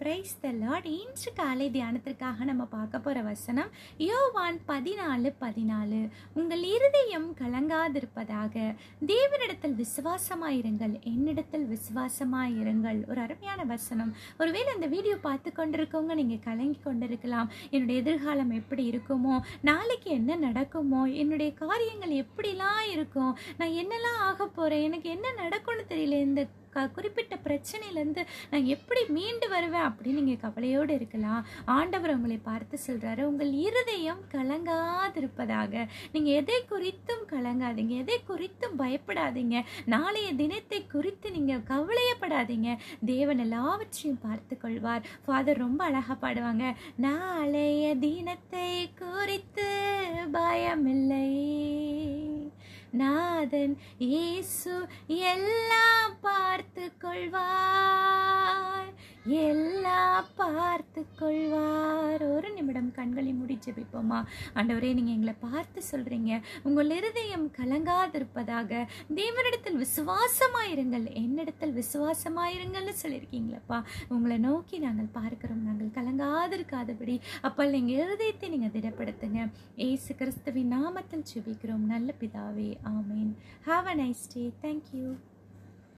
Praise the Lord இன்று காலை தியானத்திற்காக நம்ம பார்க்க போகிற வசனம் யோவான் பதினாலு பதினாலு. உங்கள் இருதயம் கலங்காதிருப்பதாக தேவனிடத்தில் விசுவாசமாயிருங்கள் என்னிடத்தில் விசுவாசமாயிருங்கள். ஒரு அருமையான வசனம். ஒருவேளை இந்த வீடியோ பார்த்து கொண்டிருக்கவங்க நீங்கள் கலங்கி கொண்டிருக்கலாம். என்னுடைய எதிர்காலம் எப்படி இருக்குமோ நாளைக்கு என்ன நடக்குமோ என்னுடைய காரியங்கள் எப்படிலாம் இருக்கும் நான் என்னெல்லாம் ஆக போகிறேன் எனக்கு என்ன நடக்கும்னு தெரியல. இந்த க குறிப்பிட்ட பிரச்சனையிலேருந்து நான் எப்படி மீண்டு வருவேன் அப்படின்னு நீங்கள் கவலையோடு இருக்கலாம். ஆண்டவர் உங்களை பார்த்து சொல்கிறாரு உங்கள் இருதயம் கலங்காதிருப்பதாக. நீங்கள் எதை குறித்தும் கலங்காதீங்க. எதை குறித்தும் பயப்படாதீங்க. நாளைய தினத்தை குறித்து நீங்கள் கவலையப்படாதீங்க. தேவன் எல்லாவற்றையும் பார்த்து கொள்வார் ஃபாதர் ரொம்ப அழகாக பாடுவாங்க நாளைய தினத்தை குறித்து பயமில்லை. நாதன் இயேசு எல்லாம் பார்த்து கொள்வார் எல்லாம் பார்த்து கொள்வார் ஒரு நிமிடம் கண்களை மூடி ஜெபிப்போமா? ஆண்டவரே நீங்கள் எங்களை பார்த்து சொல்கிறீங்க உங்கள் இருதயம் கலங்காதிருப்பதாக தேவனிடத்தில் விசுவாசமாயிருங்கள். என்னிடத்தில் விசுவாசமாயிருங்கள்னு சொல்லியிருக்கீங்களப்பா. உங்களை நோக்கி நாங்கள் பார்க்குறோம். நாங்கள் கலங்காதிருக்காதபடி அப்போ எங்கள் இருதயத்தை நீங்கள் திடப்படுத்துங்க. ஏசு கிறிஸ்துவின் நாமத்தில் சுபிக்கிறோம் நல்ல பிதாவே ஆமேன். Have a nice day thank you